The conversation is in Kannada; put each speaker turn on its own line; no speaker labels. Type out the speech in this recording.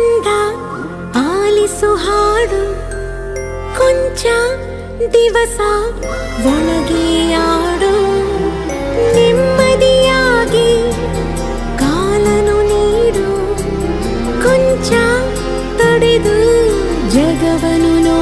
ಚಂದ ಆಲಿಸು ಹಾಡು. ಕೊಂಚ ದಿವಸ ಒಣಗಿ ಆಡು ನೆಮ್ಮದಿಯಾಗಿ ಕಾಲನು ನೀಡು. ಕೊಂಚ ತಡೆದು ಜಗವನು ನೋ